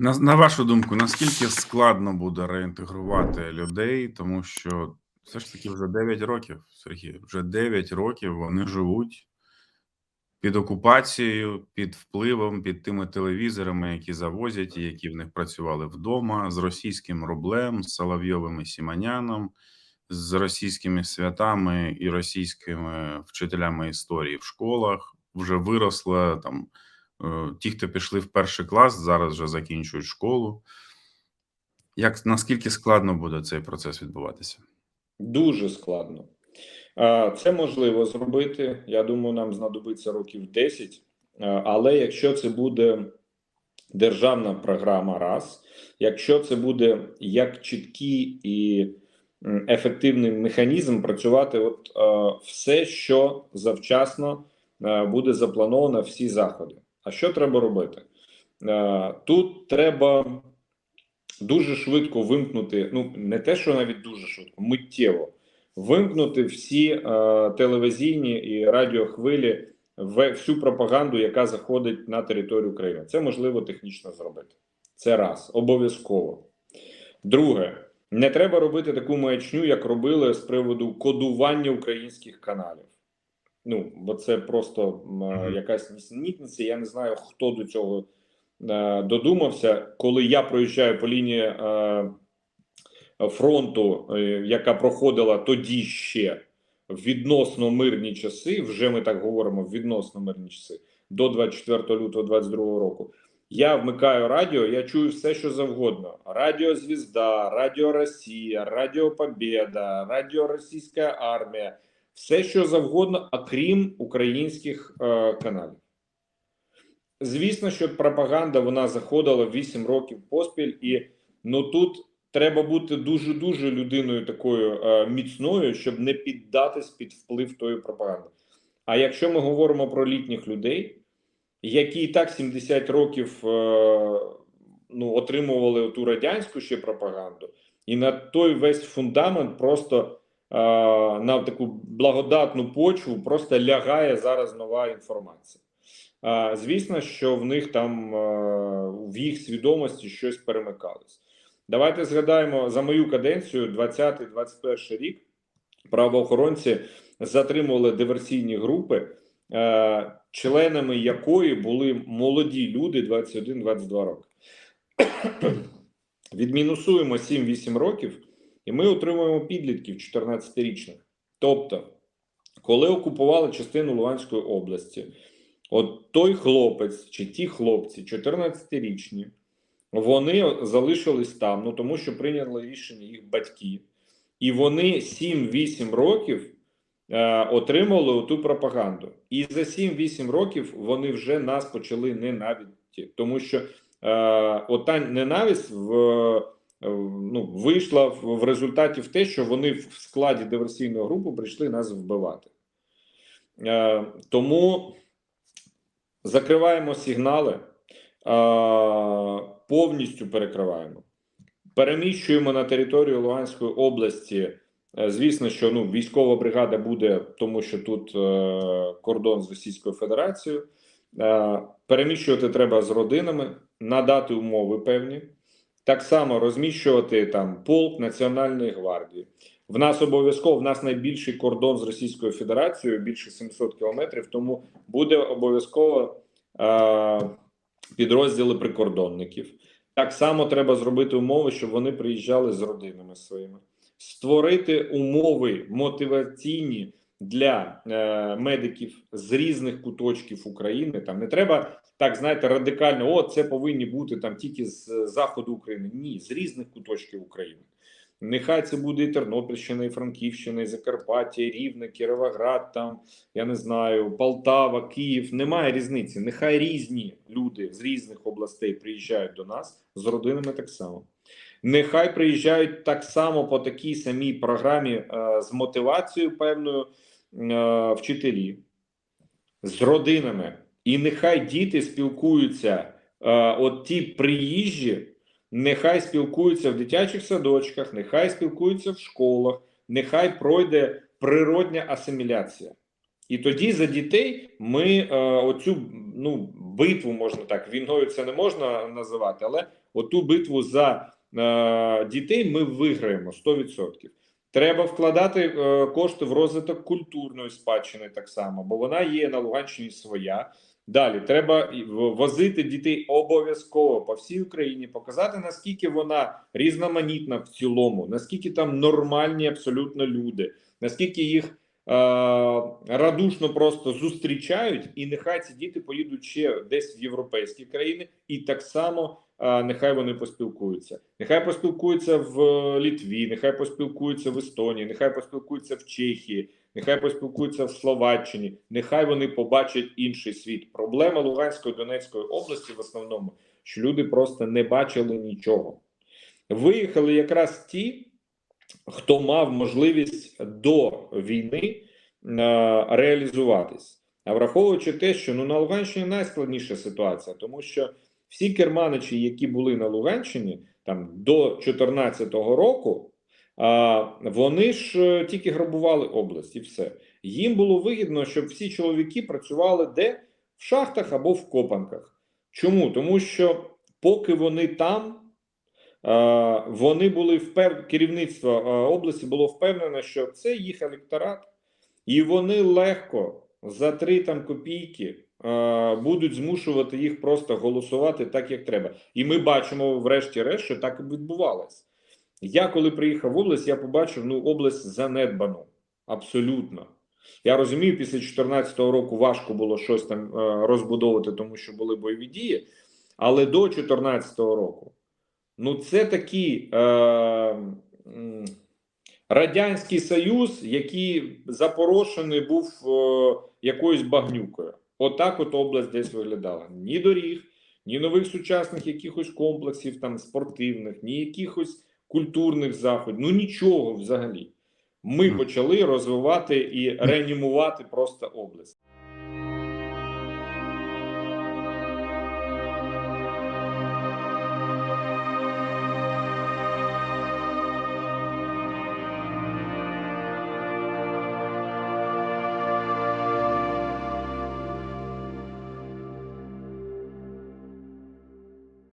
На, на вашу думку, наскільки складно буде реінтегрувати людей, тому що все ж таки вже 9 років, Сергій, вже 9 років вони живуть під окупацією, під впливом, під тими телевізорами, які завозять, і які в них працювали вдома, з російським рублем, з Соловйовим і Сіманяном, з російськими святами і російськими вчителями історії в школах. Вже виросла там. Е, Ті, хто пішли в перший клас, зараз вже закінчують школу. Як наскільки складно буде цей процес відбуватися? Дуже складно. Це можливо зробити. Я думаю, нам знадобиться років 10. Але якщо це буде державна програма, раз, якщо це буде як чіткий і ефективний механізм працювати, от все, що завчасно буде заплановано, всі заходи. А що треба робити? Е, Тут треба дуже швидко вимкнути, ну не те, що навіть дуже швидко, миттєво вимкнути всі е, телевізійні і радіохвилі, в всю пропаганду, яка заходить на територію України. Це можливо технічно зробити. Це раз, обов'язково. Друге, не треба робити таку маячню, як робили з приводу кодування українських каналів. Ну, бо це просто е, якась нісенітниця. Я не знаю, хто до цього е, додумався. Коли я проїжджаю по лінії е, фронту, е, яка проходила тоді ще в відносно мирні часи, вже ми так говоримо в відносно мирні часи, до 24 лютого 22 року. Я вмикаю радіо, я чую все, що завгодно: Радіо Звізда, Радіо Росія, Радіо Побєда, Радіо Російська Армія, все, що завгодно, окрім українських е, каналів. Звісно, що пропаганда вона заходила 8 років поспіль, і ну тут треба бути дуже дуже людиною такою е, міцною, щоб не піддатись під вплив тої пропаганди. А якщо ми говоримо про літніх людей, які і так 70 років е, ну, отримували ту радянську ще пропаганду, і на той весь фундамент просто на таку благодатну почву просто лягає зараз нова інформація. Звісно, що в них там е, в їх свідомості щось перемикалось. Давайте згадаємо за мою каденцію, 20-21 рік, правоохоронці затримували диверсійні групи, е, членами якої були молоді люди 21-22 роки. Відмінусуємо 7-8 років, і ми отримуємо підлітків 14-річних. Тобто, коли окупували частину Луганської області, От той хлопець чи ті хлопці, 14-річні, вони залишились там, ну тому що прийняли рішення їх батьки, і вони 7-8 років е, отримали ту пропаганду. І за 7-8 років вони вже нас почали ненавидіти, тому що е, ота ненависть в, ну, вийшла в, результаті в те, що вони в складі диверсійної групи прийшли нас вбивати. Е, тому. Закриваємо сигнали, а, повністю перекриваємо. Переміщуємо на територію Луганської області. Е, Звісно, що ну, військова бригада буде, тому що тут е, кордон з Російською Федерацією. Е, переміщувати треба з родинами, надати умови певні. Так само розміщувати там полк Національної гвардії. В нас обов'язково в нас найбільший кордон з Російською Федерацією, більше 700 кілометрів. Тому буде обов'язково е, підрозділи прикордонників. Так само треба зробити умови, щоб вони приїжджали з родинами своїми, створити умови мотиваційні для е, медиків з різних куточків України. Там не треба так, знаєте, радикально. О, це повинні бути там тільки з заходу України. Ні, з різних куточків України. Нехай це буде і Тернопільщина, і Франківщина, і Закарпаття, і Рівне, Кіровоград, там я не знаю, Полтава, Київ. Немає різниці. Нехай різні люди з різних областей приїжджають до нас з родинами так само. Нехай приїжджають так само по такій самій програмі е, з мотивацією певною е, вчителі з родинами. І нехай діти спілкуються, е, от ті приїжджі. Нехай спілкуються в дитячих садочках, нехай спілкуються в школах, нехай пройде природня асиміляція. І тоді за дітей ми е, оцю ну, битву можна так, війною це не можна називати, але Оту битву за е, дітей ми виграємо 100%. Треба вкладати е, кошти в розвиток культурної спадщини так само, бо вона є на Луганщині своя. Далі треба возити дітей обов'язково по всій Україні, показати наскільки вона різноманітна в цілому, наскільки там нормальні абсолютно люди, наскільки їх е, радушно просто зустрічають, і нехай ці діти поїдуть ще десь в європейські країни, і так само нехай вони поспілкуються. Нехай поспілкуються в Літві, нехай поспілкуються в Естонії, нехай поспілкуються в Чехії, нехай поспілкуються в Словаччині, нехай вони побачать інший світ. Проблема Луганської Донецької області в основному, що люди просто не бачили нічого. Виїхали якраз ті, хто мав можливість до війни е, реалізуватись. А враховуючи те, що ну на Луганщині найскладніша ситуація, тому що всі керманичі, які були на Луганщині там до 2014 року, а, вони ж е, тільки грабували область і все. Їм було вигідно, щоб всі чоловіки працювали де в шахтах або в копанках. Чому? Тому що поки вони там, вони були впев... керівництво області було впевнене, що це їх електорат, і вони легко за три там копійки будуть змушувати їх просто голосувати так, як треба. І ми бачимо, врешті-решт, що так і відбувалось. Я коли приїхав в область, я побачив ну область занедбану. Абсолютно. Я розумію, після 2014 року важко було щось там е, розбудовувати, тому що були бойові дії. Але до 2014 року, ну це такий е, Радянський Союз, який запорошений був е, якоюсь багнюкою. Отак от область десь виглядала. Ні доріг, ні нових сучасних якихось комплексів там спортивних, ні якихось культурних заходів, ну нічого взагалі. Ми почали розвивати і реанімувати просто область.